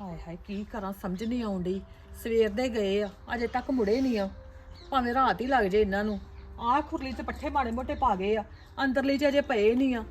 ਹਾਏ ਹਾਏ ਕੀ ਕਰਾਂ ਸਮਝ ਨਹੀਂ ਆਉਂਦੀ ਸਵੇਰ ਦੇ ਗਏ ਆ ਅਜੇ ਤੱਕ ਮੁੜੇ ਨਹੀਂ ਆ। ਭਾਵੇਂ ਰਾਤ ਹੀ ਲੱਗ ਜੇ ਇਹਨਾਂ ਨੂੰ। ਆਹ ਖੁਰਲੀ ਤੇ ਪੱਠੇ ਮਾੜੇ ਮੋਟੇ ਪਾ ਗਏ ਆ। ਅੰਦਰਲੀ ਚ ਅਜੇ ਪਏ ਨਹੀਂ ਆ।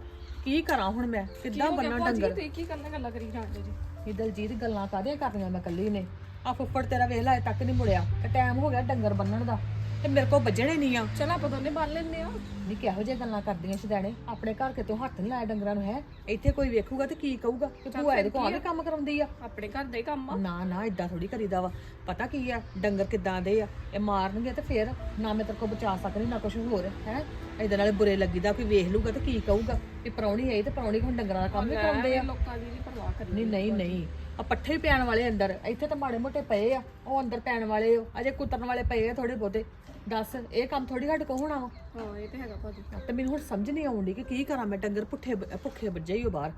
ਕੀ ਕਰਾਂ ਹੁਣ ਮੈਂ? ਕਿੱਦਾਂ ਬੰਨਾ ਡੰਗਰ? ਤੇ? ਕੀ ਗੱਲਾਂ ਗੱਲਾਂ ਕਰੀ ਜਾਂਦੇ ਜੀ? ਇਹ ਦਲਜੀਤ ਗੱਲਾਂ ਕਾਹਦੀਆਂ ਕਰਨੀਆਂ ਮੈਂ ਕੱਲੀ ਨੇ? ਆ ਫੁੱਫੜ ਤੇਰਾ ਵੇਖ ਲੈ ਅਜੇ ਤੱਕ ਨਹੀਂ ਮੁੜਿਆ। ਤੇ ਟਾਈਮ ਹੋ ਗਿਆ ਡੰਗਰ ਬੰਨਣ ਦਾ। ਤੇ ਮੇਰੇ ਕੋਲ ਵੱਜਣੇ ਨਹੀਂ ਆ। ਚਲ ਆਪਾਂ ਦੋਨੇ ਬੰਨ ਲੈਂਦੇ ਆ ਨਹੀਂ ਕਿਹੋ ਜਿਹੀਆਂ ਗੱਲਾਂ ਕਰਦੀਆਂ ਸਿਧਾਣੇ ਆਪਣੇ ਘਰ ਕੇ ਤੂੰ ਹੱਥ ਨਹੀਂ ਲਾਇਆ ਡੰਗਰਾਂ ਨੂੰ ਹੈ? ਇੱਥੇ ਕੋਈ ਵੇਖੂਗਾ ਤੇ ਕੀ ਕਹੂਗਾ? ਕਿ ਤੂੰ ਇਹਦੇ ਕੋਲ ਆ ਕੇ ਕੰਮ ਕਰਾਉਂਦੀ ਆ। ਆਪਣੇ ਘਰ ਦਾ ਹੀ ਕੰਮ ਆ। ਨਾ ਨਾ ਇਦਾਂ ਥੋੜੀ ਕਰੀਦਾ ਵਾ। ਪਤਾ ਕੀ ਆ ਡੰਗਰ ਕਿੱਦਾਂ ਦੇ ਆ? ਇਹ ਮਾਰਨਗੇ ਤੇ ਫੇਰ ਨਾ ਮੈਂ ਤੇਰੇ ਕੋ ਬਚਾ ਸਕਦੀ ਨਾ ਕੁਝ ਹੋਰ ਹੈ? ਇਹਦੇ ਨਾਲੇ ਬੁਰੇ ਲੱਗੀਦਾ ਕੋਈ ਵੇਖ ਲੂਗਾ ਤੇ ਕੀ ਕਹੂਗਾ? ਵੀ ਪਰੌਣੀ ਆਈ ਤੇ ਪਰੌਣੀ ਹੁਣ ਡੰਗਰਾਂ ਦਾ ਕੰਮ ਹੀ ਕਰਾਉਂਦੇ ਆ। ਲੋਕਾਂ ਦੀ ਨਹੀਂ ਪਰਵਾਹ ਕਰੀ ਨਹੀਂ ਨਹੀਂ ਨਹੀਂ। ਆ ਪੱਠੇ ਹੀ ਪੈਣ ਵਾਲੇ ਅੰਦਰ। ਇੱਥੇ ਤਾਂ ਮਾੜੇ ਮੋਟੇ ਪਏ ਆ। ਉਹ ਅੰਦਰ ਪੈਣ ਵਾਲੇ ਆ। ਅਜੇ ਕੁੱਤਰਨ ਵਾਲੇ ਪਏ ਆ ਥੋੜੇ ਬਹੁਤੇ। ਦੱਸ ਇਹ ਕੰਮ ਥੋੜੀ ਸਾਡੇ ਕੋ ਹੋਣਾ ਵਾ। ਹਾਂ ਇਹ ਤੇ ਹੈਗਾ ਭਾਜੀ। ਤੇ ਮੈਨੂੰ ਹੁਣ ਸਮਝ ਨਹੀਂ ਆਉਂਦੀ ਕਿ ਕੀ ਕਰਾਂ ਮੈਂ ਡੰਗਰ ਪੁੱਠੇ ਭੁੱਖੇ ਵੱਜੇ ਹੀ ਉਹ ਬਾਹਰ।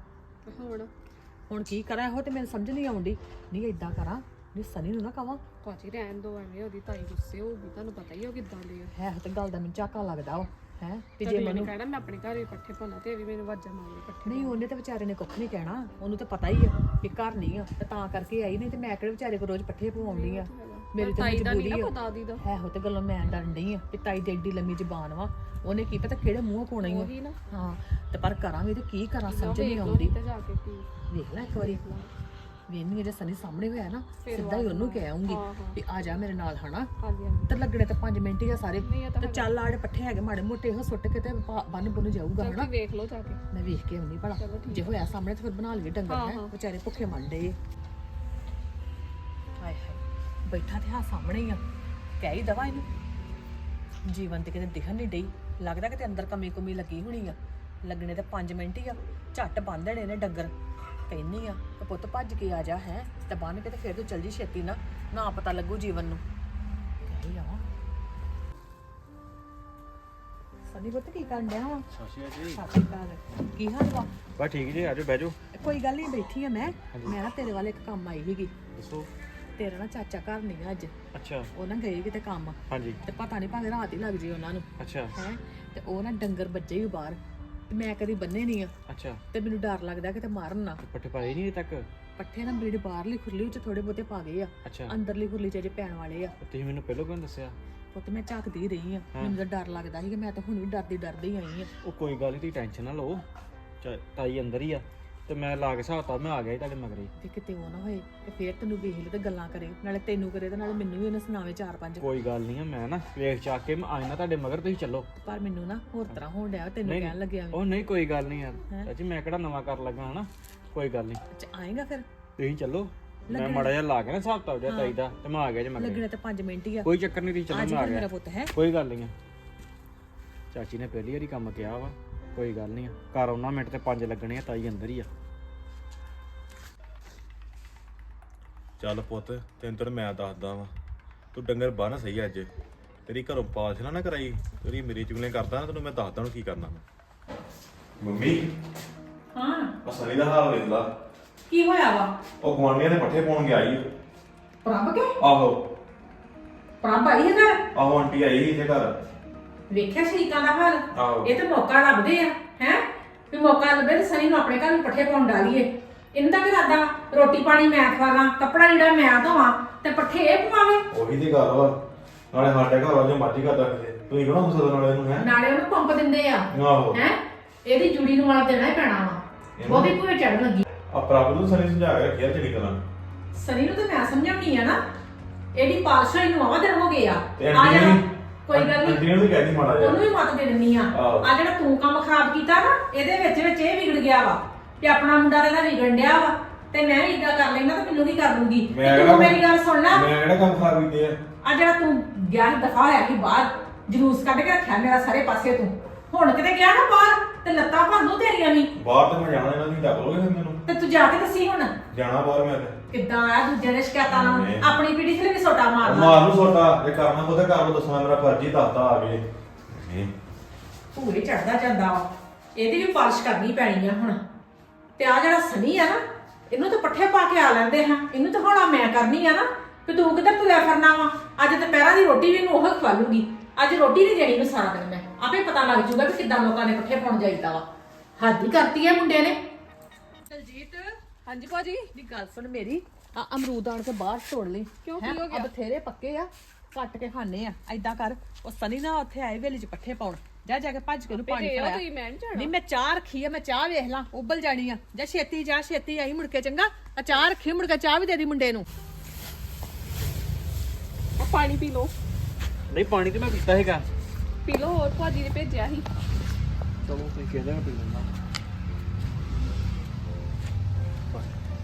ਹੁਣ? ਹੁਣ ਕੀ ਕਰਾਂ ਇਹੋ ਤੇ ਮੈਨੂੰ ਸਮਝ ਨਹੀਂ ਆਉਂਦੀ ਨਹੀਂ ਏਦਾਂ ਕਰਾਂ ਨਹੀਂ ਸਨੀ ਨੂੰ ਨਾ ਕਵਾਂ। ਭਾਜੀ ਰਹਿਣ ਦੋ ਐਵੇਂ ਉਹਦੀ ਤਾਈ ਗੁੱਸੇ ਹੋਊਗੀ ਤੁਹਾਨੂੰ ਪਤਾ ਹੀ ਉਹ ਕਿੱਦਾਂ ਦੀ ਆ। ਹੈ ਤੇ ਗੱਲ ਦਾ ਮੈਨੂੰ ਝਾਕਾ ਲੱਗਦਾ ਵਾ ਹੈ। ਤੇ ਜੇ ਮੈਨੂੰ ਕਹਿਣਾ ਮੈਂ ਆਪਣੇ ਘਰ ਹੀ ਪੱਠੇ ਪਾਉਣਾ ਤੇ ਵੀ ਮੈਨੂੰ ਵਾਜਾ ਮਾਰਦੇ ਪੱਠੇ ਨਹੀਂ ਉਹਨੇ ਤੇ ਵਿਚਾਰੇ ਨੇ ਕੁੱਖ ਨਹੀਂ ਕਹਿਣਾ ਉਹਨੂੰ ਤਾਂ ਪਤਾ ਹੀ ਆ ਕਿ ਘਰ ਨਹੀਂ ਆ ਤੇ ਤਾਂ ਕਰਕੇ ਆਈ ਨਹੀਂ ਤੇ ਮੈਂ ਕਿਹੜੇ ਵਿਚਾਰੇ ਕੋ ਰੋਜ਼ ਪੱਠੇ ਪਵਾਉਂਦੀ ਆ। ਮੇਰੀ ਤਾਂ ਤਾਈ ਦਾ ਨਹੀਂ ਮਜਬੂਰੀ ਨਾ ਆ। ਪਤਾ ਦੀ ਦਾ ਹੈ ਹੋ ਤੇ ਗੱਲੋਂ ਮੈਂ ਡਰਨ ਡਈ ਆ ਕਿ ਤਾਈ ਦੀ ਐਡੀ ਲੰਮੀ ਜ਼ਬਾਨ ਵਾ ਉਹਨੇ ਕੀ ਪਤਾ ਕਿਹੜੇ ਮੂੰਹ ਪਾਉਣਾ ਹੀ ਆ। ਉਹੀ ਨਾ। ਹਾਂ ਤੇ ਪਰ ਕਰਾਂ ਵੀ ਤੇ ਕੀ ਕਰਾਂ ਸਮਝ ਨਹੀਂ ਆਉਂਦੀ। ਤੇ ਜਾ ਕੇ ਕੀ। ਵੇਖ ਲੈ ਇੱਕ ਵਾਰੀ। ਵੇਨੀ ਜੇ ਸਨੀ ਸਾਹਮਣੇ ਹੋਇਆ ਨਾ ਸਿੱਧਾ ਹੀ ਉਹਨੂੰ ਕਹਿ ਆਉਂਗੀ ਹਾਂ, ਹਾਂ। ਵੀ ਆ ਜਾ ਮੇਰੇ ਨਾਲ ਹਨਾ। ਹਾਂਜੀ ਹਾਂਜੀ। ਤੇ ਲੱਗਣੇ ਤਾਂ 5 ਮਿੰਟ ਹੀ ਆ ਸਾਰੇ। ਨਹੀਂ ਇਹ ਤਾਂ ਤੇ ਚੱਲ ਆੜੇ ਪੱਠੇ ਹੈਗੇ ਮਾੜੇ ਮੋਟੇ ਉਹ ਸੁੱਟ ਕੇ ਤੇ ਬੰਨ ਬੁੰਨ ਜਾਊਗਾ ਹਨਾ। ਤੁਸੀਂ ਵੇਖ ਲਓ ਜਾ ਕੇ। ਮੈਂ ਵੇਖ ਕੇ ਆਉਣੀ ਭਲਾ। ਚਲੋ ਠੀਕ ਜੇ ਹੋਇਆ ਸਾਹਮਣੇ ਤੇ ਫਿਰ ਬਣਾ ਲਈਏ ਡੰਗਰ ਹਾਂ, ਹੈ। ਹਾਂ। ਵਿਚਾਰੇ ਭੁੱਖੇ ਹਾਏ ਬੈਠਾ ਤੇ ਹਾਂ ਸਾਹਮਣੇ ਹੀ ਆ। ਕਹਿ ਹੀ ਦਵਾ ਇਹਨੂੰ। ਜੀਵਨ ਤੇ ਕਿਤੇ ਦਿਖਣ ਨਹੀਂ ਡਈ। ਲੱਗਦਾ ਕਿਤੇ ਅੰਦਰ ਕਮੀ ਕੁਮੀ ਲੱਗੀ ਹੋਣੀ ਆ। ਲੱਗਣੇ ਤੇ 5 ਮਿੰਟ ਹੀ ਆ। ਝੱਟ ਬੰਨ ਦੇਣੇ ਨੇ ਡੰਗਰ। ਕਹਿੰਨੀ ਆ ਤੇ ਪੁੱਤ ਭੱਜ ਕੇ ਆ ਜਾ ਹੈ ਤੇ ਬੰਨ ਕੇ ਤੇ ਫਿਰ ਤੂੰ ਚੱਲ ਜੀ ਛੇਤੀ ਨਾ। ਨਾ ਪਤਾ ਲੱਗੂ ਜੀਵਨ ਨੂੰ। ਕਹਿ ਆਵਾਂ। ਸਨੀ ਪੁੱਤ ਕੀ ਕਰਨ ਡਿਆ ਵਾ? ਸਸ਼ੀ ਜੀ। ਕੀ ਹਾਲ ਵਾ? ਬਸ ਠੀਕ ਜੀ ਆਜੋ ਬਹਿ ਜਾਓ। ਕੋਈ ਗੱਲ ਨਹੀਂ ਬੈਠੀ ਆ ਮੈਂ। ਮੈਂ ਨਾ ਤੇਰੇ ਵਾਲੇ ਇੱਕ ਕੰਮ ਆਈ ਸੀਗੀ। ਦੱਸੋ। ਤੇਰਾ ਨਾ ਚਾਚਾ ਘਰ ਨਹੀਂ ਆ ਅੱਜ। ਅੱਛਾ। ਉਹ ਨਾ ਗਏ ਕਿਤੇ ਕੰਮ। ਹਾਂਜੀ। ਤੇ ਪਤਾ ਨਹੀਂ ਭਾਵੇਂ ਰਾਤ ਹੀ ਲੱਗ ਜੇ ਉਹਨਾਂ ਨੂੰ। ਅੱਛਾ। ਹੈ? ਤੇ ਉਹ ਨਾ ਡੰਗਰ ਬੱਜੇ ਹੀ ਬਾਹਰ। ਤੇ ਮੈਂ ਕਦੀ ਬੰਨੇ ਨਹੀਂ ਆ। ਅੱਛਾ। ਤੇ ਮੈਨੂੰ ਡਰ ਲੱਗਦਾ ਕਿਤੇ ਮਾਰਨ ਨਾ। ਪੱਠੇ ਪਾਏ ਨਹੀਂ ਤੱਕ? ਪੱਠੇ ਨਾ ਮੇਰੀ ਬਾਹਰਲੀ ਖੁਰਲੀ ਵਿੱਚ ਥੋੜੇ ਬਹੁਤੇ ਪਾ ਗਏ ਆ। ਅੰਦਰਲੀ ਖੁਰਲੀ ਚ ਅਜੇ ਪੈਣ ਵਾਲੇ ਆ। ਤੁਸੀਂ ਮੈਨੂੰ ਪਹਿਲਾਂ ਕਿਉਂ ਦੱਸਿਆ? ਪੁੱਤ ਮੈਂ ਝਾਕਦੀ ਰਹੀ ਆ। ਮੈਨੂੰ ਤਾਂ ਡਰ ਲੱਗਦਾ ਸੀ ਕਿ ਮੈਂ ਤਾਂ ਹੁਣ ਵੀ ਡਰਦੀ ਡਰਦੀ ਆਈ ਆ। ਉਹ ਕੋਈ ਗੱਲ ਨਹੀਂ ਤੁਸੀਂ ਟੈਨਸ਼ਨ ਨਾ ਲਓ। ਤਾਈ ਅੰਦਰ ਹੀ ਆ। ਤੇ ਮੈਂ ਲਾ ਕੇ ਹਿਸਾਬ ਕਿਤਾਬ ਮੈਂ ਆ ਗਿਆ ਜੀ ਤੁਹਾਡੇ ਮਗਰੇ। ਤੇ ਕਿਤੇ ਉਹ ਨਾ ਹੋਏ ਤੇ ਫੇਰ ਤੈਨੂੰ ਵੇਖ ਲੈ ਤੇ ਗੱਲਾਂ ਕਰੇ ਨਾਲੇ ਤੈਨੂੰ ਕਰੇ ਤੇ ਨਾਲੇ ਮੈਨੂੰ ਵੀ ਉਹਨੇ ਸੁਣਾਵੇ ਚਾਰ ਪੰਜ। ਕੋਈ ਗੱਲ ਨਹੀਂ ਆ ਮੈਂ ਨਾ ਵੇਖ ਚਾ ਕੇ ਮੈਂ ਆਇਨਾ ਤੁਹਾਡੇ ਮਗਰ ਤੁਸੀਂ ਚੱਲੋ। ਪਰ ਮੈਨੂੰ ਨਾ ਹੋਰ ਤਰ੍ਹਾਂ ਹੋਣ ਡਿਆ ਤੈਨੂੰ ਨਹੀਂ, ਕਹਿਣ ਲੱਗਿਆ ਵੀ। ਉਹ ਨਹੀਂ ਕੋਈ ਗੱਲ ਨਹੀਂ ਯਾਰ। ਚਾਚੀ ਮੈਂ ਕਿਹੜਾ ਨਵਾਂ ਕਰ ਲੱਗਾ ਹਨਾ? ਕੋਈ ਗੱਲ ਨਹੀਂ। ਅੱਛਾ ਆਏਗਾ ਫਿਰ? ਤੁਸੀਂ ਚੱਲੋ। ਮੈਂ ਮੜਾ ਜਿਹਾ ਲਾ ਕੇ ਨਾ ਹਿਸਾਬ ਕਿਤਾਬ ਜਿਹਾ ਤਾਈ ਦਾ ਤੇ ਮੈਂ ਆ ਗਿਆ ਜੀ ਮਗਰੇ। ਲੱਗਣੇ ਤਾਂ 5 ਮਿੰਟ ਹੀ ਆ। ਕੋਈ ਚੱਕਰ ਨਹੀਂ ਤੁਸੀਂ ਚੱਲੋ ਅੱਜ ਮੈਂ ਆ ਫਿਰ ਗਿਆ। ਮੇਰਾ ਪੁੱਤ ਹੈ? ਕੋਈ ਗੱਲ ਨਹੀਂ ਆ। ਚਾਚੀ ਨੇ ਪਹਿਲੀ ਵਾਰੀ ਕੰਮ ਕਿਹਾ ਵਾ ਕੋਈ ਗੱਲ ਨਹੀਂ ਆ। ਘਰ ਉਹਨਾਂ ਮਿੰਟ ਤੇ 5 ਲੱਗਣੇ ਆ ਤਾਈ ਅੰਦਰ ਹੀ ਆ। ਚੱਲ ਪੁੱਤ ਤੈਨੂੰ ਤਾਂ ਮੈਂ ਦੱਸਦਾ ਵਾਂ। ਤੂੰ ਡੰਗਰ ਬੰਨ ਸਹੀ ਅੱਜ। ਤੇਰੀ ਘਰੋਂ ਪਾਲਸ਼ ਨਾ ਨਾ ਕਰਾਈ। ਤੇਰੀ ਮੇਰੀ ਚੁਗਲੀਆਂ ਕਰਦਾ ਨਾ ਤੈਨੂੰ ਮੈਂ ਦੱਸਦਾ ਹੁਣ ਕੀ ਕਰਨਾ ਮੈਂ। ਮੰਮੀ? ਹਾਂ। ਆ ਸਨੀ ਦਾ ਹਾਲ ਵੇਖ ਲਾ। ਕੀ ਹੋਇਆ ਵਾ? ਉਹ ਗਵਾਂਡੀਆਂ ਦੇ ਪੱਠੇ ਪਾਉਣ ਗਿਆ ਈ ਪ੍ਰਭ ਕੇ ਆਹੋ। ਪ੍ਰਭ ਆਈ ਹੈ ਘਰ? ਆਹੋ ਆਂਟੀ ਆਈ ਸੀ ਇੱਥੇ ਘਰ। ਵੇਖਿਆ ਸ਼ਰੀਕਾਂ ਦਾ ਹਾਲ? ਆਹੋ। ਇਹ ਤਾਂ ਮੌਕਾ ਲੱਭਦੇ ਆ ਹੈ? ਵੀ ਮੌਕਾ ਲੱਭੇ ਤੇ ਸਨੀ ਨੂੰ ਆਪਣੇ ਘਰ ਨੂੰ ਪੱਠੇ ਪਾਉਣ ਡਾਲੀਏ। ਇਹਨਾਂ ਦਾ ਕੀ ਇਰਾਦਾ ਰੋਟੀ ਪਾਣੀ ਮੈਂ ਖਵਾਲਾਂ ਕੱਪੜਾ ਜਿਹੜਾ ਮੈਂ ਧੋਵਾਂ ਤੇ ਪੱਠੇ ਇਹ ਪਵਾਵੇ। ਉਹੀ ਦੀ ਗੱਲ ਵਾ। ਨਾਲੇ ਸਾਡੇ ਘਰ ਵਾਜੋ ਮਰਜ਼ੀ ਕਰਦਾ ਕਿਤੇ ਤੂੰ ਕਿਹੜਾ ਹੁਸਦਾ ਨਾਲੇ ਇਹਨੂੰ ਹੈ? ਨਾਲੇ ਉਹਨੂੰ ਪੰਪ ਦਿੰਦੇ ਆ। ਆਹੋ। ਹੈ? ਇਹਦੀ ਜੁੜੀ ਨੂੰ ਵਾਲਾ ਦੇਣਾ ਹੀ ਪੈਣਾ ਵਾ। ਉਹ ਵੀ ਭੂਏ ਚੜਨ ਲੱਗੀ। ਆ ਪ੍ਰਭ ਨੂੰ ਸਨੀ ਸਮਝਾ ਕੇ ਰੱਖਿਆ ਚੰਗੀ ਤਰ੍ਹਾਂ ਸਨੀ ਨੂੰ ਤਾਂ ਮੈਂ ਸਮਝਾਉਣੀ ਆ ਨਾ। ਇਹਦੀ ਪਾਲਸ਼ਾਹੀ ਨੂੰ ਆਵਾ ਦਿਨ ਹੋ ਗਏ ਆ। ਤੇ ਨੂੰ ਕੋਈ ਗੱਲ ਨਹੀਂ। ਆਂਟੀ ਨੂੰ ਕਹਿਦੀ ਮਾੜਾ ਜਿਹਾ। ਉਹਨੂੰ ਵੀ ਮਤ ਦੇ ਦਿੰਨੀ ਆ। ਆ ਜਿਹੜਾ ਤੂੰ ਕੰਮ ਖਰਾਬ ਕੀਤਾ ਨਾ ਇਹਦੇ ਵਿੱਚ ਵਿੱਚ ਇਹ ਵਿਗੜ ਗਿਆ ਵਾ। ਕਿ ਆਪਣਾ ਮੁੰਡਾ ਤੇ ਇਹਦਾ ਵਿਗੜਨ ਡਿਆ ਵਾ। ਤੇ ਮੈਂ ਵੀ ਇਦਾਂ ਕਰ ਲੈਣਾ ਤਾਂ ਮੈਨੂੰ ਕੀ ਕਰ ਲੂੰਗੀ। ਤੇ ਮੈਂ ਤੂੰ ਕਿਹੜਾ- ਮੇਰੀ ਗੱਲ ਸੁਣ ਲੈ। ਮੈਂ ਕਿਹੜਾ ਕੰਮ ਖਰਾਬ ਕੀਤੇ ਆ? ਆ ਜਿਹੜਾ ਤੂੰ ਗਿਆ ਸੀ ਦਫਾ ਹੋਇਆ ਸੀ ਬਾਹਰ ਜਲੂਸ ਕੱਢ ਕੇ ਰੱਖਿਆ ਮੇਰਾ ਸਾਰੇ ਪਾਸੇ ਤੂੰ। ਹੁਣ ਕਿਤੇ ਗਿਆ ਨਾ ਬਾਹਰ ਤੇ ਲੱਤਾਂ ਭੰਨ ਦੂ ਤੇਰੀਆਂ ਵੀ। ਬਾਹਰ ਤੇ ਮੈਂ ਜਾਣਾ ਇਹਨਾਂ ਦੀ ਡੱਕ ਲੋਗੇ ਫਿਰ ਮੈਨੂੰ? ਤੇ ਤੂੰ ਜਾ ਕੇ ਦੱਸੀ ਹੁਣ। ਜਾਣਾ ਬਾਹਰ ਮੈਂ ਤੇ। ਕਿੱਦਾਂ ਆ ਦੂਜੇ ਦੇ ਸ਼ਿਕਾਇਤਾਂ? ਨਾਲ ਨਹੀਂ। ਆਪਣੀ ਪੀੜੀ ਤੇ ਵੀ ਸੋਟਾ ਮਾਰਨਾ। ਮਾਰ ਨੂੰ ਛੋਟਾ ਜੇ ਕਰਨਾ ਉਹਦੇ ਘਰ ਨੂੰ ਦੱਸਣਾ ਮੇਰਾ ਫਰਜ਼ੀ ਦੱਸਦਾ ਆ ਗਏ ਨਹੀਂ। ਭੂਰੇ ਚੜਦਾ ਜਾਂਦਾ ਵਾ। ਇਹਦੀ ਵੀ ਪਾਲਿਸ਼ ਕਰਨੀ ਪੈਣੀ ਆ ਹੁਣ। ਤੇ ਆ ਜਿਹੜਾ ਸਨੀ ਆ ਨਾ ਇਹਨੂੰ ਤਾਂ ਪੱਠੇ ਪਾ ਕੇ ਆ ਲੈਂਦੇ ਹਾਂ। ਇਹਨੂੰ ਤਾਂ ਹੁਣ ਮੈਂ ਕਰਨੀ ਆ ਨਾ ਕਿ ਤੂੰ ਕਿੱਧਰ ਤੁਰਿਆ ਫਿਰਨਾ ਵਾ? ਅੱਜ ਦੁਪਹਿਰਾਂ ਦੀ ਰੋਟੀ ਵੀ ਇਹਨੂੰ ਉਹ ਖਵਾ ਲੂੰਗੀ। ਅੱਜ ਰੋਟੀ ਨਹੀਂ ਦੇਣੀ ਨੂੰ ਸਾਰਾ ਦਿਨ ਮੈਂ। ਆਪੇ ਪਤਾ ਲੱਗ ਜੂਗਾ ਕਿ ਕਿੱਦਾਂ ਲੋਕਾਂ ਨੇ ਪੱਠੇ ਪਾਉਣ ਜਾਈਦਾ ਵਾ। ਹੱਦ ਹੀ ਕਰਤੀ ਹੈ ਮੁੰਡੇ ਨੇ। ਦਲਜੀਤ ਹਾਂਜੀ ਭਾਜੀ? ਦੀ ਗੱਲ ਸੁਣ ਮੇਰੀ। ਆ ਅਮਰੂਦ ਆਣ ਕੇ ਬਾਹਰ ਤੋੜ ਲਈ ਕਿਉਂ, ਕੀ ਹੈਂ? ਗਿਆ? ਬਥੇਰੇ ਪੱਕੇ ਆ। ਕੱਟ ਕੇ ਖਾਣੇ ਆ। ਐਦਾਂ ਕਰ ਉਹ ਸਨੀ ਨਾ ਉੱਥੇ ਆਏ ਵੇਲੇ ਚ ਪੱਠੇ ਪਾਉਣ। ਜਾ ਜਾ ਕੇ ਭੱਜ ਕੇ ਉਹਨੂੰ ਪਾਣੀ ਭੇਜੇ ਆ ਪਿਲਾਇਆ ਤੁਸੀਂ, ਮੈਂ ਨੀ ਜਾਣਾ। ਨਹੀਂ ਮੈਂ ਚਾਹ ਰੱਖੀ ਆ ਮੈਂ ਚਾਹ ਵੇਖ ਲਾਂ ਉਬਲ ਜਾਣੀ ਆ। ਜਾ ਛੇਤੀ ਜਾ ਛੇਤੀ ਆਈ ਮੁੜ ਕੇ ਚੰਗਾ। ਆ ਚਾਹ ਰੱਖੀ ਮੁੜ ਕੇ ਚਾਹ ਵੀ ਦੇ ਦੀ ਮੁੰਡੇ ਨੂੰ। ਆ ਪਾਣੀ ਪੀ ਲਓ। ਨਹੀਂ ਪਾਣੀ ਤੇ ਮੈਂ ਪੀਤਾ ਹੈਗਾ ਪੀ ਲਓ ਹੋਰ ਭਾਜੀ ਨੇ ਭੇਜਿਆ ਸੀ। ਚਲੋ ਤੁਸੀਂ ਕਹਿੰਦੇ ਮੈਂ ਪੀ ਲੈਂਦਾ।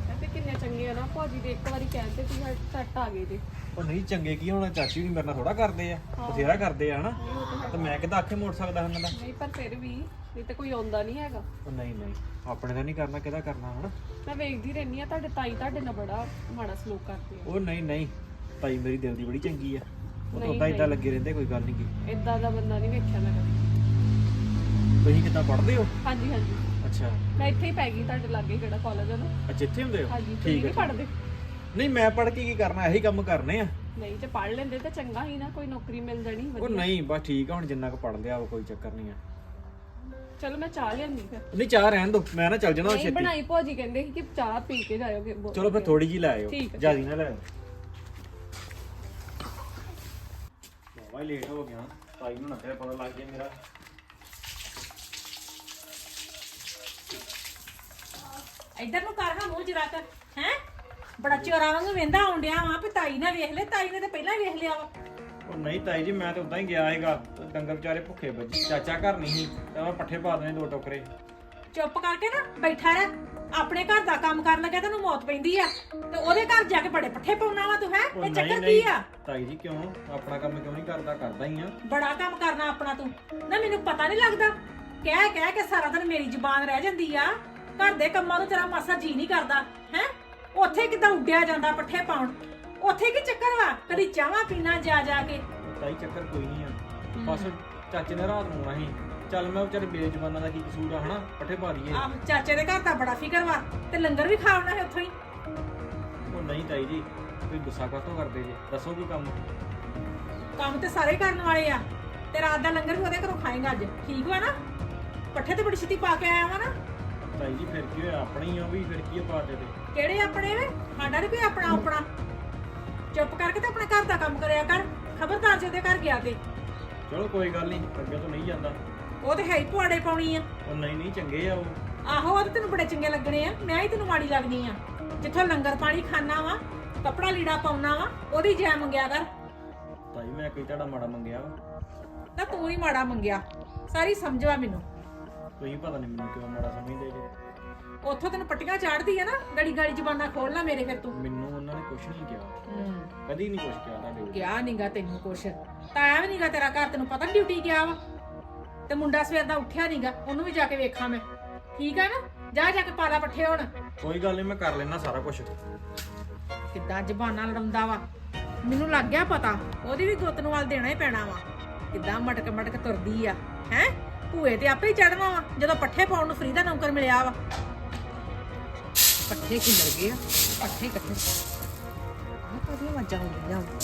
ਕਹਿੰਦੇ ਕਿੰਨੇ ਚੰਗੇ ਆ ਨਾ ਭਾਜੀ ਦੇ ਇੱਕ ਵਾਰੀ ਕਹਿੰਦੇ ਤੁਸੀਂ ਸੱਟ ਆ ਗਏ ਜੇ। ਉਹ ਨਹੀਂ ਚੰਗੇ ਕੀ ਹੋਣਾ ਚਾਚੀ ਵੀ ਮੇਰੇ ਨਾਲ ਥੋੜਾ ਕਰਦੇ ਆ ਬਥੇਰਾ ਕਰਦੇ ਆ ਹਨਾ? ਤੇ ਮੈਂ ਕਿਦਾਂ ਅੱਖੇ ਮੋੜ ਸਕਦਾ ਉਹਨਾਂ ਦਾ? ਨਹੀਂ ਪਰ ਫਿਰ ਵੀ ਨਹੀਂ ਤੇ ਕੋਈ ਆਉਂਦਾ ਨਹੀਂ ਹੈਗਾ। ਉਹ ਨਹੀਂ ਨਹੀਂ ਆਪਣੇ ਦਾ ਨਹੀਂ ਕਰਨਾ ਕਿਹਦਾ ਕਰਨਾ ਹਨਾ? ਮੈਂ ਵੇਖਦੀ ਰਹਿੰਦੀ ਆ ਤੁਹਾਡੇ ਤਾਈ ਤੁਹਾਡੇ ਨਾਲ ਬੜਾ ਮਾੜਾ ਸਲੂਕ ਕਰਦੇ ਆ। ਉਹ ਨਹੀਂ ਨਹੀਂ ਤਾਈ ਮੇਰੀ ਦਿਲ ਦੀ ਬੜੀ ਚੰਗੀ ਆ। ਉਹ ਤਾਂ ਉਦਾਂ ਇਦਾਂ ਲੱਗੇ ਰਹਿੰਦੇ ਕੋਈ ਗੱਲ ਨਹੀਂ ਕੀ ਇਦਾਂ ਦਾ ਬੰਦਾ ਨਹੀਂ ਵੇਖਿਆ ਮੈਂ ਕਦੇ। ਤੁਸੀਂ ਕਿੱਦਾਂ ਪੜ੍ਹਦੇ ਹੋ? ਹਾਂਜੀ ਹਾਂਜੀ। ਅੱਛਾ। ਮੈਂ ਇੱਥੇ ਹੀ ਪੈ ਗਈ ਤੁਹਾਡੇ ਲਾਗੇ ਜਿਹੜਾ ਕਾਲਜ ਹੈ ਨਾ। ਅੱਛਾ ਇੱਥੇ ਹੁੰਦੇ ਹੋ? ਹਾਂਜੀ ਤੁਸੀਂ ਨਹੀਂ ਪੜ੍ਹਦੇ? ਨਹੀਂ ਮੈਂ ਪੜ੍ਹ ਕੇ ਕੀ ਕਰਨਾ ਇਹੀ ਕੰਮ ਕਰਨੇ ਆ। ਨਹੀਂ ਜੇ ਪੜ੍ਹ ਲੈਂਦੇ ਤਾਂ ਚੰਗਾ ਹੀ ਨਾ ਕੋਈ ਨੌਕਰੀ ਮਿਲ ਜਾਣੀ ਉਹ ਵਧੀਆ। ਨਹੀਂ ਬਸ ਠੀਕ ਆ ਹੁਣ ਜਿੰਨਾ ਕੁ ਪੜ੍ਹ ਲਿਆ ਉਹ ਕੋਈ ਚੱਕਰ ਨਹੀਂ ਆ। ਚਲੋ ਮੈਂ ਚਾਹ ਲਿਆਂਦੀ ਫਿਰ। ਨਹੀਂ ਚਾਹ ਰਹਿਣ ਦੋ ਮੈਂ ਨਾ ਚੱਲ ਜਾਣਾ ਨਹੀਂ ਛੇਤੀ। ਬਣਾਈ ਭਾਜੀ ਕਹਿੰਦੇ ਸੀ ਕਿ ਚਾਹ ਪੀ ਕੇ ਜਾਇਓਗੇ ਬੋ- ਚਲੋ ਫਿਰ ਥੋੜੀ ਜੀ ਲੈ ਆਇਓ। ਠੀਕ ਆ। ਜਿਆਦੀ ਨਾ ਲੈ ਆਇਓ। ਬਾਬਾ ਲੇਟ ਹੋ ਗਿਆ। ਤਾਈ ਨੂੰ ਨਾ ਤੇਰਾ ਪਤਾ ਲੱਗ ਗਿਆ ਮੇਰਾ। ਇੱਧਰ ਨੂੰ ਕਰ ਹਾਂ ਮੂੰਹ ਜਰਾ ਕਰ ਹੈ? ਬੜਾ ਚੋਰਾ ਵਾਂਗੂ ਵੇਂਦਾ ਆਉਂਦਿਆ ਵਾ ਵੀ ਤਾਈ ਨੇ ਵੇਖ ਲੈ ਤਾਈ ਨੇ ਤਾਂ ਪਹਿਲਾਂ ਵੇਖ ਲਿਆ ਵਾ। ਉਹ ਨਹੀਂ ਤਾਈ ਜੀ ਮੈਂ ਤਾਂ ਉਦਾਂ ਹੀ ਗਿਆ ਹੈਗਾ ਡੰਗਰ ਵਿਚਾਰੇ ਭੁੱਖੇ ਬੱਜੇ ਚਾਚਾ ਘਰ ਨਹੀਂ ਸੀ ਤੇ ਮੈਂ ਪੱਠੇ ਪਾ ਦੇਣੇ ਦੋ ਟੋਕਰੇ। ਚੁੱਪ ਕਰਕੇ ਨਾ ਬੈਠਾ ਰਹਿ। ਆਪਣੇ ਘਰ ਦਾ ਕੰਮ ਕਰਨ ਲੱਗਾ ਤੈਨੂੰ ਮੌਤ ਪੈਂਦੀ ਆ। ਤੇ ਉਹਦੇ ਘਰ ਜਾ ਕੇ ਬੜੇ ਪੱਠੇ ਪਾਉਣਾ ਵਾ ਤੂੰ ਹੈ? ਉਹ ਇਹ ਨਹੀਂ ਚੱਕਰ ਕੀ ਨਹੀਂ। ਆ ਤਾਈ ਜੀ ਕਿਉਂ? ਆਪਣਾ ਕੰਮ ਕਿਉਂ ਨਹੀਂ ਕਰਦਾ? ਕਰਦਾ ਹੀ ਆ। ਬੜਾ ਕੰਮ ਕਰਨਾ ਆਪਣਾ ਤੂੰ। ਨਾ ਮੈਨੂੰ ਪਤਾ ਨਹੀਂ ਲੱਗਦਾ। ਕਹਿ ਕਹਿ ਕੇ ਸਾਰਾ ਦਿਨ ਮੇਰੀ ਜ਼ੁਬਾਨ ਰਹਿ ਜਾਂਦੀ ਆ। ਘਰ ਦੇ ਕੰਮਾਂ ਨੂੰ ਤੇਰਾ ਮਾਸਾ ਜੀ ਨਹੀਂ ਕਰਦਾ ਹੈ? ਉੱਥੇ ਕਿਦਾਂ ਉੱਡਿਆ ਜਾਂਦਾ ਪੱਠੇ ਪਾਉਣ? ਉੱਥੇ ਕੀ ਚੱਕਰ ਵਾ? ਕਦੀ ਚਾਹਾਂ ਪੀਣਾ ਜਾ ਜਾ ਕੇ? ਤਾਈ ਚੱਕਰ ਕੋਈ ਨਹੀਂ ਆ। ਬਸ ਚਾਚੇ ਨੇ ਰਾਤ ਨੂੰ ਆਉਣਾ ਸੀ ਚੱਲ ਮੈਂ ਵਿਚਾਰੇ ਬੇਜ਼ਬਾਨਾਂ ਦਾ ਕੀ ਕਸੂਰ ਆ ਹਨਾ? ਪੱਠੇ ਪਾ ਆਹ ਚਾਚੇ ਦੇ ਘਰ ਦਾ ਬੜਾ ਫਿਕਰ ਵਾ ਤੇ ਲੰਗਰ ਵੀ ਖਾਉਣਾ ਹੈ ਉੱਥੋਂ ਹੀ। ਉਹ ਨਹੀਂ ਤਾਈ ਜੀ ਤੁਸੀਂ ਗੁੱਸਾ ਕਾਹਤੋਂ ਕਰਦੇ ਜੀ? ਦੱਸੋ ਕੀ ਕੰਮ? ਕੰਮ ਤੇ ਸਾਰੇ ਕਰਨ ਵਾਲੇ ਆ। ਤੇ ਰਾਤ ਦਾ ਲੰਗਰ ਵੀ ਉਹਦੇ ਘਰੋਂ ਖਾਏਗਾ ਅੱਜ। ਠੀਕ ਵਾ ਨਾ? ਪੱਠੇ ਤੇ ਬੜੀ ਛੇਤੀ ਪਾ ਕੇ ਆਇਆ ਵਾ ਨਾ? ਤਾਈ ਜੀ ਫਿਰ ਕੀ ਹੋਇਆ? ਆਪਣੇ ਆ ਵੀ ਫਿਰ ਕੀ ਆ ਪਾ ਦੇ ਤੇ? ਕਿਹੜੇ ਆਪਣੇ ਵੇ ਸਾਡਾ ਨੀ ਕੋਈ ਆਪਣਾ ਆਪਣਾ ਚੁੱਪ ਕਰਕੇ ਤੇ ਆਪਣੇ ਘਰ ਦਾ ਕੰਮ ਕਰਿਆ ਕਰ। ਖਬਰਦਾਰ ਜੇ ਉਹਦੇ ਘਰ ਗਿਆ ਤੇ ਚਲੋ ਕੋਈ ਗੱਲ ਨਹੀਂ ਅੱਗੇ ਤੋਂ ਨਹੀਂ ਜਾਂਦਾ। ਉਹ ਤੇ ਹੈ ਹੀ ਪੁਆੜੇ ਪਾਉਣੀ ਆ। ਉਹ ਨਹੀਂ ਨਹੀਂ ਚੰਗੇ ਆ ਉਹ। ਆਹੋ ਉਹ ਤੇ ਤੈਨੂੰ ਬੜੇ ਚੰਗੇ ਲੱਗਣੇ ਆ। ਮੈਂ ਹੀ ਤੈਨੂੰ ਮਾੜੀ ਲੱਗਦੀ ਆ। ਜਿੱਥੋਂ ਲੰਗਰ ਪਾਣੀ ਖਾਣਾ ਵਾ ਕਪੜਾ ਲੀੜਾ ਪਾਉਣਾ ਵਾ ਉਹਦੀ ਜੈ ਮੰਗਿਆ ਕਰ। ਤਾਈ ਮੈਂ ਕੋਈ ਤੁਹਾਡਾ ਮਾੜਾ ਮੰਗਿਆ ਵਾ। ਤਾਂ ਤੂੰ ਹੀ ਮਾੜਾ ਮੰਗਿਆ। ਸਾਰੀ ਸਮਝਵਾ ਮੈਨੂੰ। ਤੁਸੀਂ ਪਤਾ ਨਹੀਂ ਮੈਨੂੰ ਕਿਉਂ ਮਾੜਾ ਸਮਝਦੇ ਜੀ। ਉੱਥੋਂ ਤੈਨੂੰ ਪੱਟੀਆਂ ਚਾੜਦੀ ਆ ਨਾ ਗੜੀ ਗੜੀ ਜ਼ਬਾਨਾਂ ਖੋਲਣਾ ਮੇਰੇ ਫਿਰ ਤੂੰ। ਮੈਨੂੰ ਉਹਨਾਂ ਨੇ ਕੁਝ ਨਹੀਂ ਕਿਹਾ। ਕਦੀ ਨਹੀਂ ਕੁਝ ਕਿਹਾ ਤੁਹਾਡੇ ਕੋਲ ਗਿਆ ਨੀਗਾ ਤੈਨੂੰ ਕੁਛ। ਤਾਇਆ ਵੀ ਨੀਗਾ ਤੇਰਾ ਘਰ ਤੈਨੂੰ ਪਤਾ ਨੀ ਡਿਊਟੀ ਗਿਆ ਵਾ? ਤੇ ਮੁੰਡਾ ਸਵੇਰ ਦਾ ਉੱਠਿਆ ਨੀਗਾ ਉਹਨੂੰ ਵੀ ਜਾ ਕੇ ਵੇਖਾਂ ਮੈਂ। ਠੀਕ ਆ ਨਾ? ਜਾ ਜਾ ਕੇ ਪਾਲਾ ਪੱਠੇ ਹੁਣ। ਕੋਈ ਗੱਲ ਨਹੀਂ ਮੈਂ ਕਰ ਲੈਣਾ ਸਾਰਾ ਕੁਝ ਕਿੱਦਾਂ ਜ਼ਬਾਨਾਂ ਲੜਾਉਂਦਾ ਵਾ? ਮੈਨੂੰ ਲੱਗ ਗਿਆ ਪਤਾ ਉਹਦੀ ਵੀ ਗੁੱਤ ਨੂੰ ਵੱਲ ਦੇਣਾ ਹੀ ਪੈਣਾ ਵਾ। ਕਿੱਦਾਂ ਮਟਕ ਮਟਕ ਤੁਰਦੀ ਆ ਹੈ? ਭੂਏ ਤੇ ਆਪੇ ਹੀ ਚੜਨਾ ਵਾ, ਜਦੋਂ ਪੱਠੇ ਪਾਉਣ ਨੂੰ ਫਰੀ ਦਾ ਨੌਕਰ ਮਿਲਿਆ ਵਾ। ਪੱਠੇ ਖਿਲਰ ਗਏ ਆ? ਪੱਠੇ ਇਕੱਠੇ। ਆਹ ਕਾਹਦੀਆਂ ਆਵਾਜ਼ਾਂ ਆਉਂਦੀਆਂ ਵਾਂ?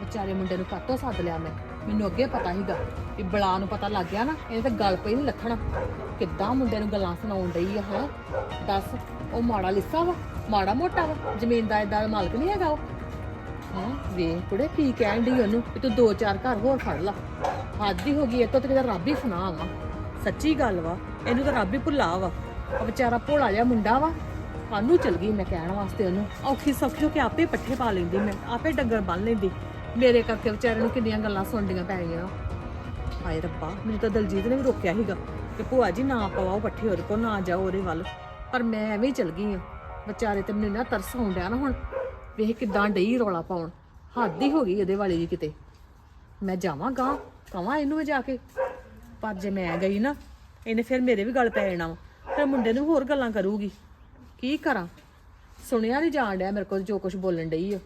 ਵਿਚਾਰੇ ਮੁੰਡੇ ਨੂੰ ਕਾਤੋਂ ਸੱਦ ਲਿਆ ਮੈਂ। ਮੈਨੂੰ ਅੱਗੇ ਪਤਾ ਸੀਗਾ ਵੀ ਬਲਾ ਨੂੰ ਪਤਾ ਲੱਗ ਗਿਆ ਨਾ, ਇਹਨੇ ਤਾਂ ਗੱਲ ਪਈ ਨਹੀਂ ਲੱਥਣਾ। ਕਿੱਦਾਂ ਮੁੰਡੇ ਨੂੰ ਗੱਲਾਂ ਸੁਣਾਉਣ ਡਈ ਆ, ਹੈ? ਦੱਸ, ਉਹ ਮਾੜਾ ਲਿੱਸਾ ਵਾ? ਮਾੜਾ ਮੋਟਾ ਵਾ? ਜ਼ਮੀਨ ਦਾ ਇਦਾਂ ਦਾ ਮਾਲਕ ਨਹੀਂ ਹੈਗਾ ਉਹ? ਹਾਂ, ਵੇਖ ਕੁੜੇ ਕੀ ਕਹਿਣ ਡਈ ਉਹਨੂੰ ਵੀ ਤੂੰ ਦੋ ਚਾਰ ਘਰ ਹੋਰ ਫੜ ਲਾ। ਹੱਦ ਹੀ ਹੋ ਗਈ ਇਹ ਤੋਂ ਤੇ ਕਿਤੇ ਰੱਬ ਹੀ ਸੁਣਾ ਵਾ। ਸੱਚੀ ਗੱਲ ਵਾ, ਇਹਨੂੰ ਤਾਂ ਰੱਬ ਹੀ ਭੁੱਲਾ ਵਾ। ਉਹ ਵਿਚਾਰਾ ਭੋਲਾ ਜਿਹਾ ਮੁੰਡਾ ਵਾ ਕਾਨੂੰ ਚਲ ਗਈ ਮੈਂ ਕਹਿਣ ਵਾਸਤੇ ਉਹਨੂੰ। ਔਖੀ ਸੌਖੀ ਹੋ ਕੇ ਆਪੇ ਪੱਠੇ ਪਾ ਲੈਂਦੀ ਮੈਂ, ਆਪੇ ਡੰਗਰ ਬੰਨ ਲੈਂਦੀ। ਮੇਰੇ ਕਰਕੇ ਵਿਚਾਰੇ ਨੂੰ ਕਿੰਨੀਆਂ ਗੱਲਾਂ ਸੁਣਦੀਆਂ ਪੈ ਗਈਆਂ। ਹਾਏ ਰੱਬਾ, ਮੈਨੂੰ ਤਾਂ ਦਲਜੀਤ ਨੇ ਵੀ ਰੋਕਿਆ ਸੀਗਾ ਕਿ ਭੂਆ ਜੀ ਨਾ ਪਵਾਓ ਪੱਠੇ ਉਹਦੇ ਕੋਲ, ਨਾ ਜਾਓ ਉਹਦੇ ਵੱਲ। ਪਰ ਮੈਂ ਐਵੇਂ ਹੀ ਚਲ ਗਈ ਆ। ਵਿਚਾਰੇ ਤੇ ਮੈਨੂੰ ਨਾ ਤਰਸ ਆਉਣ ਡਿਆ ਨਾ ਹੁਣ। ਵੇਖ ਕਿਦਾਂ ਡਈ ਰੌਲਾ ਪਾਉਣ। ਹੱਦ ਹੀ ਹੋ ਗਈ ਇਹਦੇ ਵਾਲੀ ਵੀ ਕਿਤੇ। ਮੈਂ ਜਾਵਾਂ ਕਵਾਂ ਇਹਨੂੰ ਜਾ ਕੇ। ਪਰ ਜੇ ਮੈਂ ਗਈ ਨਾ, ਇਹਨੇ ਫਿਰ ਮੇਰੇ ਵੀ ਗੱਲ ਪੈ ਜਾਣਾ ਫਿਰ ਮੁੰਡੇ ਨੂੰ ਹੋਰ ਗੱਲਾਂ ਕਰੂਗੀ। ਕੀ ਕਰਾਂ? ਸੁਣਿਆ ਨਹੀਂ ਜਾਣ ਡਿਆ ਮੇਰੇ ਕੋਲ ਜੋ ਕੁਝ ਬੋਲਣ ਡਈ ਆ।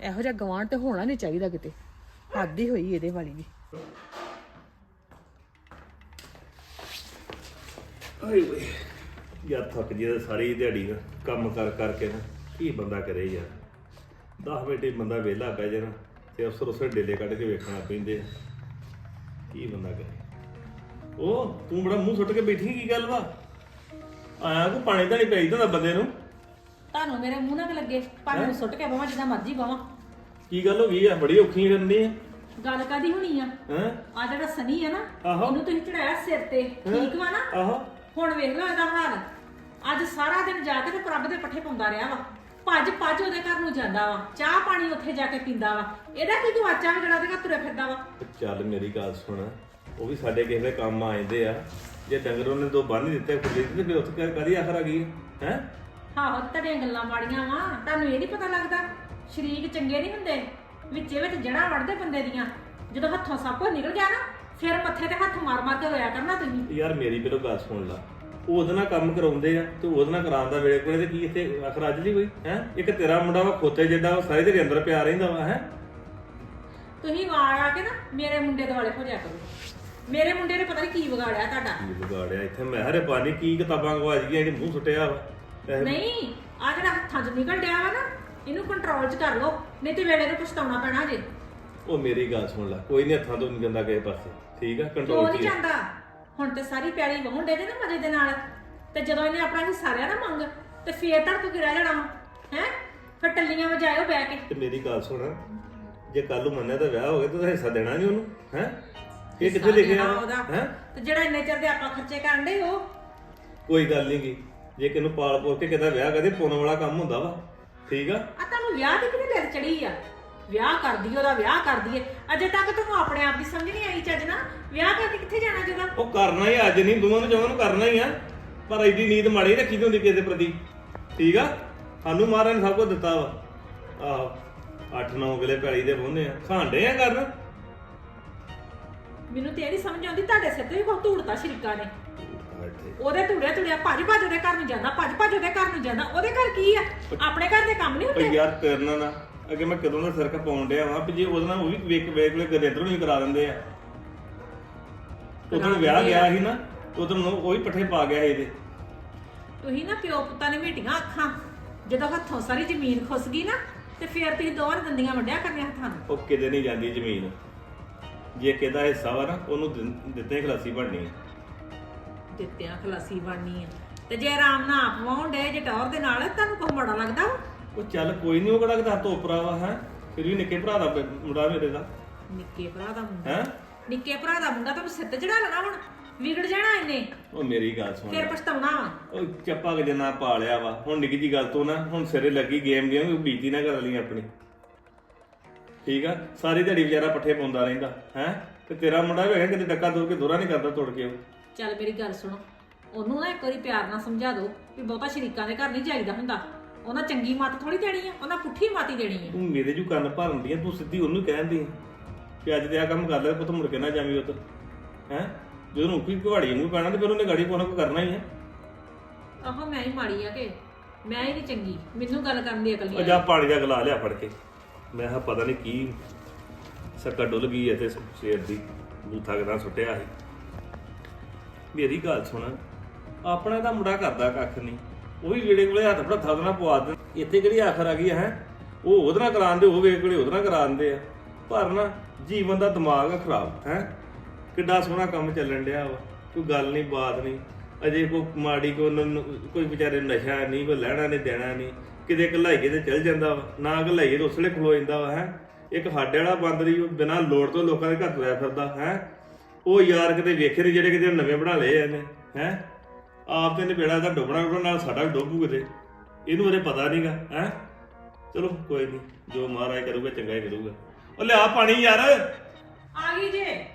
ਇਹੋ ਜਿਹਾ ਗਵਾਂਢ ਤੇ ਹੋਣਾ ਨਹੀਂ ਚਾਹੀਦਾ ਕਿਤੇ। ਹੱਦ ਹੀ ਹੋਈ ਇਹਦੇ ਵਾਲੀ ਵੀ। ਆਏ ਯਾਰ ਥੱਕ ਜੀ ਸਾਰੀ ਦਿਹਾੜੀ ਨਾ, ਕੰਮ ਕਰ ਕਰਕੇ ਨਾ। ਕੀ ਬੰਦਾ ਕਰੇ ਯਾਰ? 10 ਮਿੰਟ ਹੀ ਬੰਦਾ ਵਿਹਲਾ ਪੈ ਜਾਣਾ ਤੇ ਅਫਸਰ ਉਸੇ ਡੇਲੇ ਕੱਢ ਕੇ ਵੇਖਣਾ ਪੈਂਦੇ ਆ। ਕੀ ਬੰਦਾ ਕਰੇ? ਉਹ ਤੂੰ ਬੜਾ ਮੂੰਹ ਸੁੱਟ ਕੇ ਬੈਠੀ ਕੀ ਗੱਲ ਵਾ? ਆਇਆ ਕੋ ਪਾਣੀ ਤਾਂ ਨਹੀਂ ਪਈ ਦਿੰਦਾ ਬੰਦੇ ਨੂੰ? ਤੁਹਾਨੂੰ ਮੇਰੇ ਮੂੰਹ ਨਾਲ ਲੱਗੇ। ਪਰ ਮੈਨੂੰ ਸੁੱਟ ਕੇ ਬਵਾਂ ਜਿੱਦਾਂ ਮਰਜ਼ੀ ਬਵਾਂ। ਕੀ ਗੱਲ ਹੋ ਗਈ ਆ? ਬੜੀ ਔਖੀ ਕਰਨੀ ਆ। ਗੱਲ ਕਾਦੀ ਹੋਣੀ ਆ? ਹੈ? ਆ ਜਿਹੜਾ ਸਨੀ ਆ ਨਾ ਆਹੋ। ਇਹਨੂੰ ਤੁਸੀਂ ਚੜਾਇਆ ਸਿਰ ਤੇ। ਠੀਕ ਵਾ ਨਾ? ਆਹੋ। ਹੁਣ ਵੇਖ ਲਓ ਇਹਦਾ ਹਾਲ। ਅੱਜ ਸਾਰਾ ਦਿਨ ਜਾ ਕੇ ਤੇ ਪ੍ਰਭ ਦੇ ਪੱਠੇ ਪਾਉਂਦਾ ਰਿਹਾ ਵਾ। ਭੱਜ ਭੱਜ ਉਹਦੇ ਘਰ ਨੂੰ ਜਾਂਦਾ ਵਾ। ਚਾਹ ਪਾਣੀ ਉੱਥੇ ਜਾ ਕੇ ਪੀਂਦਾ ਵਾ। ਇਹਦਾ ਕੀ ਗਵਾਚਾ ਵਾ ਜਿਹੜਾ ਉਹਦੇ ਘਰ ਤੁਰਿਆ ਫਿਰਦਾ ਵਾ? ਚੱਲ ਮੇਰੀ ਗੱਲ ਸੁਣ। ਉਹ ਵੀ ਸਾਡੇ ਕਿਸੇ ਦੇ ਕੰਮ ਆ ਜਾਂਦੇ ਆ। ਜੇ ਡੰਗਰ ਉਹਨੇ ਦੋ ਬੰਨ ਦਿੱਤੇ ਖੁੱਲੇ ਤੇ ਫਿਰ ਉੱਥੇ ਕਦੀ ਆਖਰ ਆ ਗਈ ਹੈ? ਆਹੋ ਤੇ ਤੁਹਾਡੀਆਂ ਗੱਲਾਂ ਮਾੜੀਆਂ ਵਾ। ਤੁਹਾਨੂੰ ਇਹ ਨਹੀਂ ਪਤਾ ਲੱਗਦਾ ਸ਼ਰੀਕ ਚੰਗੇ ਨਹੀਂ ਹੁੰਦੇ। ਵਿੱਚੇ ਵਿੱਚ ਜੜਾਂ ਵੜਦੇ ਬੰਦੇ ਦੀਆਂ। ਜਦੋਂ ਹੱਥੋਂ ਸਭ ਕੁਝ ਨਿਕਲ ਗਿਆ ਨਾ ਫਿਰ ਮੱਥੇ ਤੇ ਹੱਥ ਮਾਰ ਮਾਰ ਕੇ ਰੋਇਆ ਕਰਨਾ ਤੁਸੀਂ। ਯਾਰ ਮੇਰੀ ਪਹਿਲੋਂ ਗੱਲ ਸੁਣ ਲਾ। ਉਹ ਉਹਦੇ ਨਾਲ ਕੰਮ ਕਰਾਉਂਦੇ ਆ ਤੇ ਉਹਦੇ ਨਾਲ ਕਰਾਉਣ ਦਾ ਵੇਲੇ ਕੋਲੇ ਤੇ ਕੀ ਇੱਥੇ ਆਖਰ ਅੱਜ ਦੀ ਕੋਈ ਹੈ? ਇੱਕ ਤੇਰਾ ਮੁੰਡਾ ਵਾ ਖੋਤੇ ਜਿੱਡਾ ਉਹ ਸਾਰੇ ਦੇ ਅੰਦਰ ਪਿਆ ਰਹਿੰਦਾ ਵਾ ਹੈ? ਤੁਸੀਂ ਵਾਰ ਆ ਕੇ ਨਾ ਮੇਰੇ ਮੁੰਡੇ ਦੁਆਲੇ ਹੋ ਜਾ ਕਰੋ। ਮੇਰੇ ਮੁੰਡੇ ਨੇ ਪਤਾ ਨਹੀਂ ਕੀ ਵਿਗਾੜਿਆ ਤੁਹਾਡਾ। ਕੀ ਵਿਗਾੜਿਆ? ਇੱਥੇ ਮੈਂ ਹਰੇ ਪਾਣੀ ਕੀ ਕਿਤਾਬਾਂ ਗਵਾਚ ਗਈਆਂ ਜਿਹੜੀ ਮੂੰਹ ਸੁੱਟਿਆ ਵਾ। ਇਹ ਨਹੀਂ ਆ ਜਿਹੜਾ ਹੱਥਾਂ 'ਚ ਨਿਕਲ ਡਿਆ ਵਾ ਨਾ ਇਹਨੂੰ ਕੰਟਰੋਲ 'ਚ ਕਰ ਲਓ ਨਹੀਂ ਤੇ ਵੇਲੇ ਨੂੰ ਪਛਤਾਉਣਾ ਪੈਣਾ ਜੇ। ਉਹ ਮੇਰੀ ਗੱਲ ਸੁਣ ਲੈ ਕੋਈ ਨਹੀਂ ਹੱਥਾਂ ਤੋਂ ਨਹੀਂ ਜਾਂਦਾ ਕਿਸੇ ਪਾਸੇ ਠੀਕ ਆ? ਕਿਉਂ ਕੰਟਰੋਲ ਨਹੀਂ ਕੀ ਆ। ਜਾਂਦਾ? ਹੁਣ ਤੇ ਸਾਰੀ ਪਿਆਲੀ ਵਹੁੰ ਡੇ ਦੇ ਨਾ ਮਜੇ ਦੇ ਨਾਲ। ਤੇ ਜਦੋਂ ਇਹਨੇ ਆਪਣਾ ਹਿੱਸਾ ਰਿਆ ਨਾ ਮੰਗ ਤੇ ਫੇਰ ਧੜਕ ਕੇ ਰਹਿ ਜਾਣਾ ਹੈ? ਫਿਰ ਟੱਲੀਆਂ ਵਜਾਇਓ ਬਹਿ ਕੇ। ਤੇ ਮੇਰੀ ਗੱਲ ਸੁਣ ਜੇ ਕੱਲ ਨੂੰ ਮੰਨਿਆ ਤਾਂ ਵਿਆਹ ਹੋ ਗਿਆ ਤਾਂ ਹਿੱਸਾ ਦੇਣਾ ਨਹੀਂ ਉਹਨੂੰ ਹੈ? ਇਹ ਕਿੱਥੇ ਲਿਖਿਆ। ਹੈ? ਤੇ ਜਿਹੜਾ ਇੰਨੇ ਚਿਰ ਦੇ ਆਪਾਂ ਖਰਚੇ ਕਰਨ ਦੇ ਉਹ? ਕੋਈ ਗੱਲ ਨਹੀਂ ਗੀ। ਜੇ ਕਿਨੂੰ ਪਾਲ ਪੋਲ ਕੇ ਕਿਦਾ ਵਿਆਹ ਕਦੇ ਪਾਉਣ ਵਾਲਾ ਕੰਮ ਹੁੰਦਾ ਵਾ। ਠੀਕ ਆ? ਆ ਤੁਹਾਨੂੰ ਵਿਆਹ ਦੀ ਕਿਹਨੇ ਲਿਰ ਚੜੀ ਆ? ਵਿਆਹ ਕਰਦੀ ਉਹਦਾ ਵਿਆਹ ਕਰਦੀ ਏ ਅਜੇ ਤੱਕ ਤੁਹਾਨੂੰ ਆਪਣੇ ਆਪ ਦੀ ਸਮਝ ਨਹੀਂ ਆਈ ਚੱਜ ਨਾ ਵਿਆਹ ਕਰਕੇ ਕਿੱਥੇ ਜਾਣਾ ਜਦੋਂ? ਉਹ ਕਰਨਾ ਹੀ ਅੱਜ ਨਹੀਂ ਦੋਵਾਂ ਨੂੰ ਨੂੰ ਕਰਨਾ ਹੀ ਆ। ਪਰ ਐਡੀ ਨੀਤ ਮਾੜੀ ਰੱਖੀ ਦੀ ਹੁੰਦੀ ਕਿਸੇ ਦੇ ਪ੍ਰਤੀ। ਠੀਕ ਆ? ਸਾਨੂੰ ਮਹਾਰਾਜ ਨੇ ਸਭ ਕੁਝ ਦਿੱਤਾ ਵਾ। ਆਹੋ 8-9 ਕਿਲੇ ਪੈਲੀ ਦੇ ਬੋਨੇ ਆ। ਖਾਂਡੇ ਆ ਕਰਨ? ਮੈਨੂੰ ਤੇ ਇਹ ਨਹੀਂ ਸਮਝ ਆਉਂਦੀ ਤੁਹਾਡੇ ਸਿਰ ਤੇ ਵੀ ਬਹੁਤ ਧੂੜਤਾ ਸ਼ਰੀਕਾ ਨੇ। ਉਹਦੇ ਧੂੜੇ ਧੂੜਿਆ ਭੱਜ ਭੱਜ ਉਹਦੇ ਘਰ ਨੂੰ ਜਾਂਦਾ ਭੱਜ ਭੱਜ ਉਹਦੇ ਘਰ ਨੂੰ ਜਾਂਦਾ। ਉਹਦੇ ਘਰ ਕੀ ਆ? ਆਪਣੇ ਘਰ ਦੇ ਕੰਮ ਨਹੀਂ ਓ ਹੁੰਦੇ ਯਾਰ ਕਰਨਾ ਨਾ ਅੱਗੇ ਮੈਂ ਕਦੋਂ ਦਾ ਸਿਰ ਪਾਉਣ ਡਿਆ ਵਾਂ ਵੀ ਜੇ ਉਹਦੇ ਨਾਲ ਉਹ ਵੀ ਵੇਖ ਵੇਖ ਲੈ ਗਦੇ ਇਧਰੋਂ ਹੀ ਕਰਾ ਦਿੰਦੇ ਆ। ਉਦੋਂ ਵਿਆਹ ਗਿਆ ਸੀ ਨਾ ਉਦੋਂ ਉਹ ਹੀ ਪੱਠੇ ਪਾ ਗਿਆ ਸੀ ਇਹਦੇ। ਤੁਸੀਂ ਨਾ ਪਿਓ ਪੁੱਤਾਂ ਨੇ ਮੀਟੀਆਂ ਅੱਖਾਂ ਜਦੋਂ ਹੱਥੋਂ ਸਾਰੀ ਜ਼ਮੀਨ ਖੁੱਸ ਗਈ ਨਾ ਤੇ ਫੇਰ ਤੁਸੀਂ ਨੇ ਦੰਦੀਆਂ ਵੱਢਿਆ ਕਰਨੀਆਂ ਹੱਥਾਂ ਨੂੰ। ਉਹ ਕਿਤੇ ਨਹੀਂ ਜਾਂਦੀ ਜ਼ਮੀਨ। ਜੇ ਕਿਹਦਾ ਹਿੱਸਾ ਵਾ ਨਾ ਉਹਨੂੰ ਦਿੰ- ਦਿੱਤੇ ਖਲਾਸੀ ਬਣਨੀ ਆ। ਦਿੱਤਿਆਂ ਖਲਾਸੀ ਬਣਨੀ ਆ। ਤੇ ਜੇ ਆਰਾਮ ਨਾਲ ਆਪ ਵਾਉਣ ਡੇ ਜੇ ਟੌਰ ਦੇ ਨਾਲ ਤੁਹਾਨੂੰ ਕੋਈ ਮਾੜਾ ਲੱਗਦਾ ਵਾ? ਉਹ ਚੱਲ ਕੋਈ ਨਹੀਂ ਉਹ ਕਿਹੜਾ ਕਿਤਾ ਤੋਪਰਾ ਵਾ ਹੈ? ਫਿਰ ਵੀ ਨਿੱਕੇ ਭਰਾ ਦਾ ਬ- ਮੁੰਡਾ ਮੇਰੇ ਦਾ। ਨਿੱਕੇ ਭਰਾ ਦਾ ਮੁੰਡਾ? ਹੈ? ਨਿੱਕੇ ਭਰਾ ਦਾ ਮੁੰਡਾ ਤੇ ਚੜਾ ਲੈਣਾ ਹੁਣ ਵਿਗੜ ਜਾਣਾ ਇਹਨੇ। ਉਹ ਮੇਰੀ ਗੱਲ ਸੁਣ। ਫੇਰ ਪਛਤਾਉਣਾ ਵਾ। ਉਹ ਚੱਪਾ ਕਿ ਜਨਾ ਪਾਲਿਆ ਵਾ ਹੁਣ ਨਿੱਕੀ ਜੀ ਗੱਲ ਤੋਂ ਨਾ ਹੁਣ ਸਿਰੇ ਲੱਗੀ ਗੇਮ ਗੇਮ ਬੀਤੀ ਨਾ ਕਰ ਲਈ ਆਪਣੀ। ਠੀਕ ਆ? ਸਾਰੀ ਦਿਹਾੜੀ ਵਿਚਾਰਾ ਪੱਠੇ ਪਾਉਂਦਾ ਰਹਿੰਦਾ ਹੈ? ਤੇ ਤੇਰਾ ਮੁੰਡਾ ਵੀ ਹੈਗਾ ਕਿਤੇ ਡੱਕਾ ਤੋੜ ਕੇ ਦੋਰਾ ਨਹੀਂ ਕਰਦਾ ਤੋੜ ਕੇ ਉਹ। ਚੱਲ ਮੇਰੀ ਗੱਲ ਸੁਣੋ ਉਹਨੂੰ ਨਾ ਇੱਕ ਵਾਰੀ ਪਿਆਰ ਨਾਲ ਸਮਝਾ ਦਿਓ ਵੀ ਬਹੁਤਾ ਸ਼ਰੀਕਾਂ ਦੇ ਘਰ ਨਹੀਂ ਜਾਈਦਾ ਹੁੰਦਾ। ਉਹਨਾਂ ਚੰਗੀ ਮੱਤ ਥੋੜੀ ਦੇਣੀ ਆ ਉਹਨਾਂ ਪੁੱਠੀ ਮਾਤੀ ਦੇਣੀ ਆ। ਤੂੰ ਮੇਰੇ ਜੂ ਕੰਨ ਭਰਨ ਦੀ ਆ, ਤੂੰ ਸਿੱਧੀ ਉਹਨੂੰ ਕਹਿੰਦੀ ਕਿ ਅੱਜ ਤੇ ਆ ਕੰਮ ਕਰ ਲੈ ਪੁੱਤ ਮੁੜ ਕੇ ਨਾ ਜਾਵੀਂ ਉੱਤ ਹੈ? ਜਦੋਂ ਨੂੰ ਕੋਈ ਘਵਾੜੀ ਨੂੰ ਪੈਣਾ ਤੇ ਫਿਰ ਉਹਨੇ ਗਾੜੀ ਕੋਨਾ ਕੋ ਕਰਨਾ ਹੀ ਆ। ਆਹੋ ਮੈਂ ਹੀ ਮਾੜੀ ਆ ਕਿ ਮੈਂ ਹੀ ਨਹੀਂ ਚੰਗੀ ਮੈਨੂੰ ਗੱਲ ਕਰਨ ਦੀ ਅਕਲ ਉਹ ਨਹੀਂ ਜਾ ਪਾਣੀ ਦਾ ਗਲਾ ਲਿਆ ਫੜ ਕੇ। ਮੈਂ ਕਿਹਾ ਪਤਾ ਨਹੀਂ ਕੀ ਸੱਕਾ ਡੁੱਲ ਗਈ ਇੱਥੇ ਸ਼ੇਰ ਦੀ ਬੂਥਾ ਕਿਦਾਂ ਸੁੱਟਿਆ ਸੀ। ਮੇਰੀ ਗੱਲ ਸੁਣ ਆਪਣਾ ਤਾਂ ਮੁੰਡਾ ਕਰਦਾ ਕੱਖ ਨਹੀਂ ਉਹ ਵੀ ਵੇੜੇ ਕੋਲੇ ਹੱਥ ਭੜੱਥਾ ਉਹਦੇ ਨਾਲ ਪਵਾ ਦੇ ਇੱਥੇ ਕਿਹੜੀ ਆਖਰ ਆ ਗਈ ਹੈ ਉਹ ਉਹਦੇ ਨਾਲ ਕਰਾਉਂਦੇ, ਉਹ ਵੇਖ ਕੋਲੇ ਉਹਦੇ ਨਾਲ ਕਰਾਉਂਦੇ ਆ। ਪਰ ਨਾ, ਜੀਵਨ ਦਾ ਦਿਮਾਗ ਆ ਖਰਾਬ, ਹੈ? ਕਿੱਡਾ ਸੋਹਣਾ ਕੰਮ ਚੱਲਣ ਡਿਆ ਵਾ। ਕੋਈ ਗੱਲ ਨਹੀਂ, ਬਾਤ ਨਹੀਂ। ਅਜੇ ਕੋਈ ਮਾੜੀ ਕੋ ਕੋਈ ਵਿਚਾਰੇ ਨਸ਼ਾ ਨਹੀਂ, ਕੋਈ ਲੈਣਾ ਨਹੀਂ, ਦੇਣਾ ਨਹੀਂ। ਕਿਤੇ ਘਲਾਈਏ ਤੇ ਚੱਲ ਜਾਂਦਾ ਵਾ। ਨਾ ਘਲਾਈਏ ਤੇ ਉਸਲੇ ਖਲੋ ਜਾਂਦਾ ਵਾ, ਹੈ? ਇੱਕ ਸਾਡੇ ਵਾਲਾ ਬੰਦਰੀ ਉਹ ਬਿਨਾਂ ਲੋੜ ਤੋਂ ਲੋਕਾਂ ਦੇ ਘਰ ਤੁਰਿਆ ਫਿਰਦਾ, ਹੈ? ਉਹ ਯਾਰ ਕਿਤੇ ਵੇਖੇ ਨੇ ਜਿਹੜੇ ਕਿਤੇ ਨਵੇਂ ਬਣਾ ਲਏ ਇਹਨੇ, ਹੈ? ਆਪ ਤੇ ਨੇ ਦਾ ਡੁੱਬਣਾ ਡੁੱਬਣਾ ਨਾਲ ਸਾਡਾ ਵੀ ਡੁੱਬੂ ਕਿਤੇ ਇਹਨੂੰ ਅਰੇ ਪਤਾ ਨਹੀਂਗਾ, ਹੈ? ਚਲੋ, ਕੋਈ ਨਹੀਂ ਜੋ ਮਹਾਰਾਜ ਕਰੂਗਾ, ਚੰਗਾ ਹੀ ਕਰੂਗਾ। ਉਹ ਲਿਆ ਪਾਣੀ ਯਾਰ। ਆ ਗਈ ਜੇ।